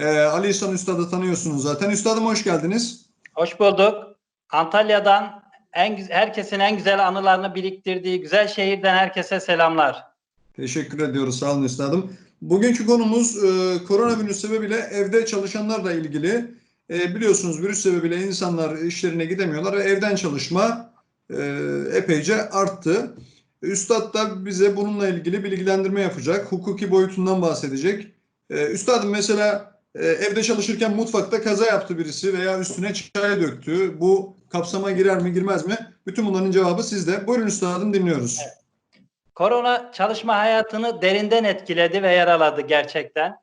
Ee, Ali İhsan Üstad'ı tanıyorsunuz zaten. Üstadım hoş geldiniz. Hoş bulduk. Antalya'dan en herkesin en güzel anılarını biriktirdiği güzel şehirden herkese selamlar. Teşekkür ediyoruz. Sağ olun Üstadım. Bugünkü konumuz e, koronavirüs sebebiyle evde çalışanlarla ilgili. E, biliyorsunuz virüs sebebiyle insanlar işlerine gidemiyorlar ve evden çalışma e, epeyce arttı. Üstad da bize bununla ilgili bilgilendirme yapacak. Hukuki boyutundan bahsedecek. E, Üstadım mesela e, evde çalışırken mutfakta kaza yaptı birisi veya üstüne çay döktü. Bu kapsama girer mi girmez mi? Bütün bunların cevabı sizde. Buyurun Üstadım dinliyoruz. Korona çalışma hayatını derinden etkiledi ve yaraladı gerçekten.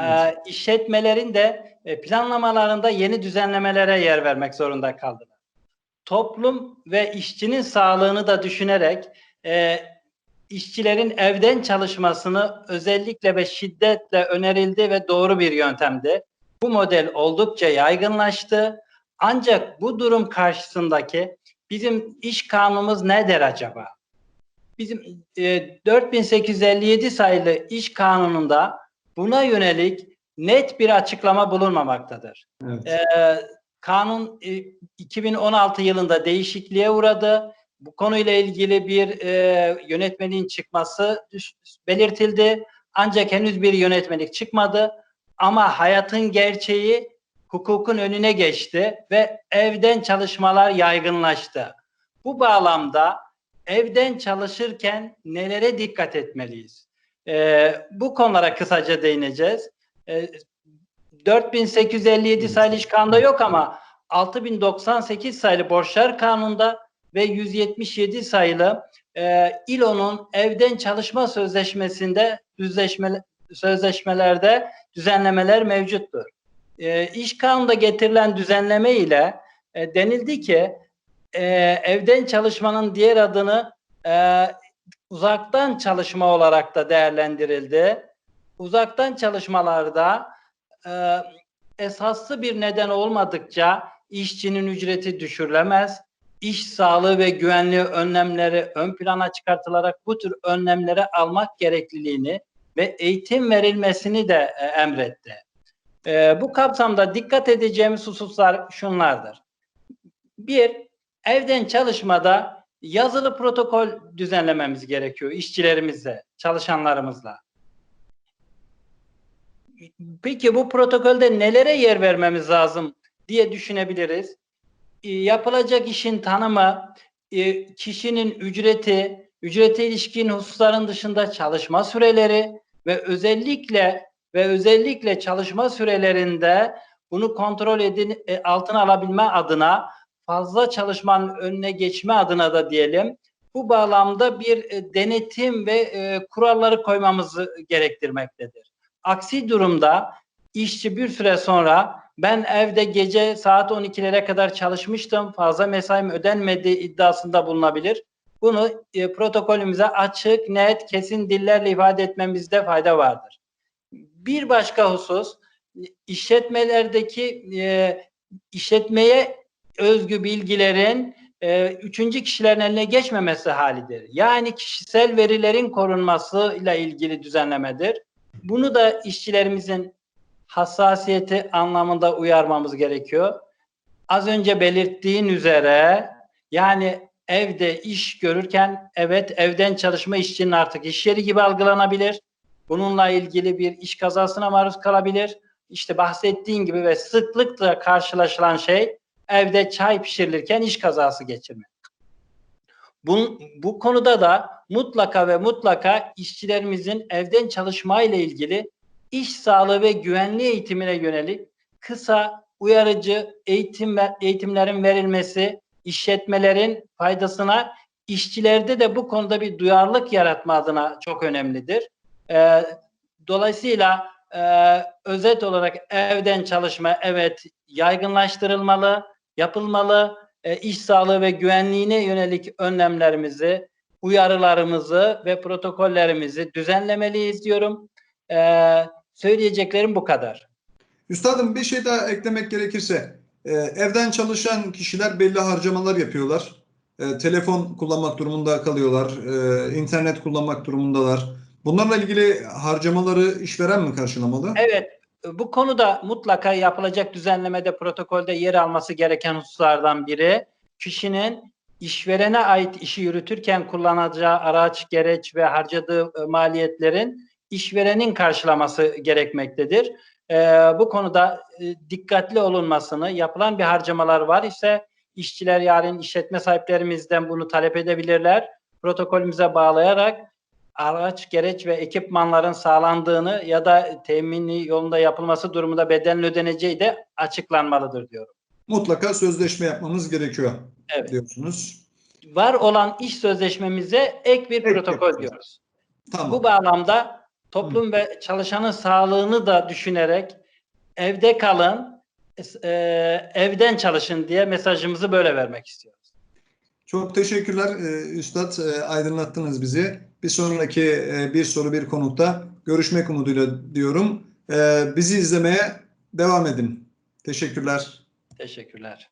Ee, işletmelerin de e, planlamalarında yeni düzenlemelere yer vermek zorunda kaldılar. Toplum ve işçinin sağlığını da düşünerek e, işçilerin evden çalışmasını özellikle ve şiddetle önerildi ve doğru bir yöntemdi. Bu model oldukça yaygınlaştı. Ancak bu durum karşısındaki bizim iş kanunumuz nedir acaba? Bizim e, 4857 sayılı iş kanununda buna yönelik net bir açıklama bulunmamaktadır. Evet. E, kanun e, 2016 yılında değişikliğe uğradı. Bu konuyla ilgili bir e, yönetmeliğin çıkması belirtildi. Ancak henüz bir yönetmelik çıkmadı. Ama hayatın gerçeği hukukun önüne geçti ve evden çalışmalar yaygınlaştı. Bu bağlamda evden çalışırken nelere dikkat etmeliyiz? Ee, bu konulara kısaca değineceğiz. Ee, 4857 sayılı iş kanunda yok ama 6098 sayılı borçlar kanunda ve 177 sayılı e, İLO'nun evden çalışma sözleşmesinde düzleşme, sözleşmelerde düzenlemeler mevcuttur. E, iş kanunda getirilen düzenleme ile e, denildi ki e, evden çalışmanın diğer adını e, uzaktan çalışma olarak da değerlendirildi. Uzaktan çalışmalarda e, esaslı bir neden olmadıkça işçinin ücreti düşürülemez. İş sağlığı ve güvenliği önlemleri ön plana çıkartılarak bu tür önlemleri almak gerekliliğini ve eğitim verilmesini de e, emretti. E, bu kapsamda dikkat edeceğimiz hususlar şunlardır. Bir, evden çalışmada yazılı protokol düzenlememiz gerekiyor işçilerimizle, çalışanlarımızla. Peki bu protokolde nelere yer vermemiz lazım diye düşünebiliriz. E, yapılacak işin tanımı, e, kişinin ücreti, ücrete ilişkin hususların dışında çalışma süreleri ve özellikle ve özellikle çalışma sürelerinde bunu kontrol edin e, altına alabilme adına fazla çalışmanın önüne geçme adına da diyelim bu bağlamda bir e, denetim ve kuralları koymamızı gerektirmektedir. Aksi durumda işçi bir süre sonra ben evde gece saat 12'lere kadar çalışmıştım fazla mesaim ödenmedi iddiasında bulunabilir. Bunu e, protokolümüze açık, net, kesin dillerle ifade etmemizde fayda vardır. Bir başka husus işletmelerdeki e, işletmeye özgü bilgilerin e, üçüncü kişilerin eline geçmemesi halidir. Yani kişisel verilerin korunmasıyla ilgili düzenlemedir. Bunu da işçilerimizin hassasiyeti anlamında uyarmamız gerekiyor. Az önce belirttiğin üzere yani evde iş görürken evet evden çalışma işçinin artık iş yeri gibi algılanabilir. Bununla ilgili bir iş kazasına maruz kalabilir. İşte bahsettiğin gibi ve sıklıkla karşılaşılan şey evde çay pişirilirken iş kazası geçirmek. Bu, bu konuda da mutlaka ve mutlaka işçilerimizin evden çalışma ile ilgili iş sağlığı ve güvenliği eğitimine yönelik kısa uyarıcı eğitim eğitimlerin verilmesi işletmelerin faydasına işçilerde de bu konuda bir duyarlılık yaratma adına çok önemlidir. Ee, dolayısıyla e, özet olarak evden çalışma evet yaygınlaştırılmalı, yapılmalı. E, iş sağlığı ve güvenliğine yönelik önlemlerimizi, uyarılarımızı ve protokollerimizi düzenlemeliyiz diyorum. E, söyleyeceklerim bu kadar. Üstadım bir şey daha eklemek gerekirse e, evden çalışan kişiler belli harcamalar yapıyorlar. E, telefon kullanmak durumunda kalıyorlar. E, internet kullanmak durumundalar. Bunlarla ilgili harcamaları işveren mi karşılamalı? Evet, bu konuda mutlaka yapılacak düzenlemede protokolde yer alması gereken hususlardan biri kişinin işverene ait işi yürütürken kullanacağı araç, gereç ve harcadığı maliyetlerin işverenin karşılaması gerekmektedir. E, bu konuda e, dikkatli olunmasını, yapılan bir harcamalar var ise işçiler yarın işletme sahiplerimizden bunu talep edebilirler. Protokolümüze bağlayarak araç, gereç ve ekipmanların sağlandığını ya da temini yolunda yapılması durumunda bedelin ödeneceği de açıklanmalıdır diyorum. Mutlaka sözleşme yapmamız gerekiyor Evet. diyorsunuz. Var olan iş sözleşmemize ek bir Ek protokol yapacağız. diyoruz. Tamam. Bu bağlamda toplum ve çalışanın sağlığını da düşünerek evde kalın, e, evden çalışın diye mesajımızı böyle vermek istiyoruz. Çok teşekkürler e, Üstad. E, aydınlattınız bizi. Bir sonraki e, bir soru bir konukta görüşmek umuduyla diyorum. Bizi izlemeye devam edin. Teşekkürler. Teşekkürler.